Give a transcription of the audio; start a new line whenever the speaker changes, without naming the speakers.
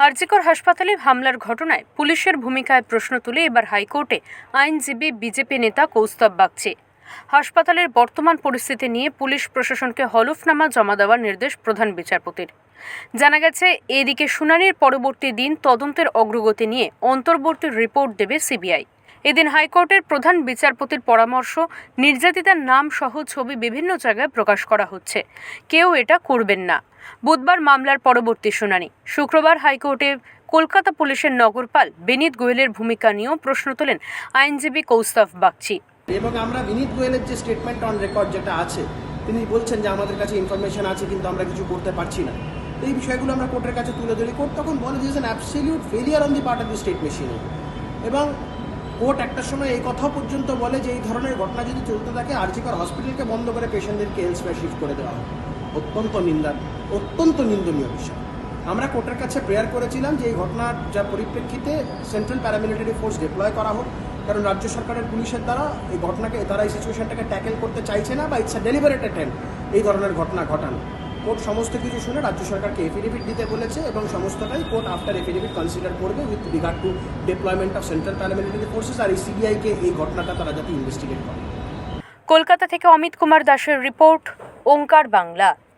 আরজিকর হাসপাতালে হামলার ঘটনায় পুলিশের ভূমিকায় প্রশ্ন তুলে এবার হাইকোর্টে আইনজীবী বিজেপি নেতা কৌস্তব বাগচি। হাসপাতালের বর্তমান পরিস্থিতি নিয়ে পুলিশ প্রশাসনকে হলফনামা জমা দেওয়ার নির্দেশ প্রধান বিচারপতির। জানা গেছে, এদিকে শুনানির পরবর্তী দিন তদন্তের অগ্রগতি নিয়ে অন্তর্বর্তী রিপোর্ট দেবে সিবিআই। এদিন হাইকোর্টের প্রধান বিচারপতির পরামর্শ, নির্যাতিতার নাম সহ ছবি বিভিন্ন জায়গায় প্রকাশ করা হচ্ছে। কেউ এটা করবেন না। বুধবার মামলার পরবর্তী শুনানি। শুক্রবার হাইকোর্টে কলকাতা পুলিশের নগরপাল বিনীত গোয়েলের ভূমিকা নিয়েও প্রশ্ন তোলেন আইনজীবী কৌস্তভ বাগচি।
এবং আমরা বিনীত গোয়েলের যে স্টেটমেন্ট অন রেকর্ড যেটা আছে, তিনি বলছেন যে আমাদের কাছে ইনফরমেশন আছে, কিন্তু আমরা কিছু করতে পারছি না। এই বিষয়গুলো আমরা কোর্টের কাছে তুলে ধরি। কোর্ট তখন বলে দিয়েছেন absolute failure on the part of the state machinery এবং কোর্ট একটা সময় এই কথা পর্যন্ত বলে যে এই ধরনের ঘটনা যদি চলতে থাকে, আর্জিকর হসপিটালকে বন্ধ করে পেশেন্টদেরকে এলসওয়্যার শিফট করে দেওয়া হয় অত্যন্ত নিন্দা, অত্যন্ত নিন্দনীয় বিষয়। আমরা কোর্টের কাছে প্রেয়ার করেছিলাম যে এই ঘটনার যা পরিপ্রেক্ষিতে সেন্ট্রাল প্যারামিলিটারি ফোর্স ডিপ্লয় করা হোক, কারণ রাজ্য সরকারের পুলিশের দ্বারা এই ঘটনাকে, তারা এই সিচুয়েশনটাকে ট্যাকেল করতে চাইছে না বা ইটস ডেলিভারেট অ্যাটেম্প এই ধরনের ঘটনা ঘটানো। কোর্ট সমস্ত কিছু শুনে রাজ্য সরকারকে এফিডেভিট দিতে বলেছে এবং সমস্তটাই কোর্ট আফটার এফিডেভিট কনসিডার করবে with regard to deployment of central paramilitary forces আর এই সিবিআইকে এই ঘটনাটা তারা যাতে ইনভেস্টিগেট করে।
কলকাতা থেকে অমিত কুমার দাসের রিপোর্ট, ওঙ্কার বাংলা।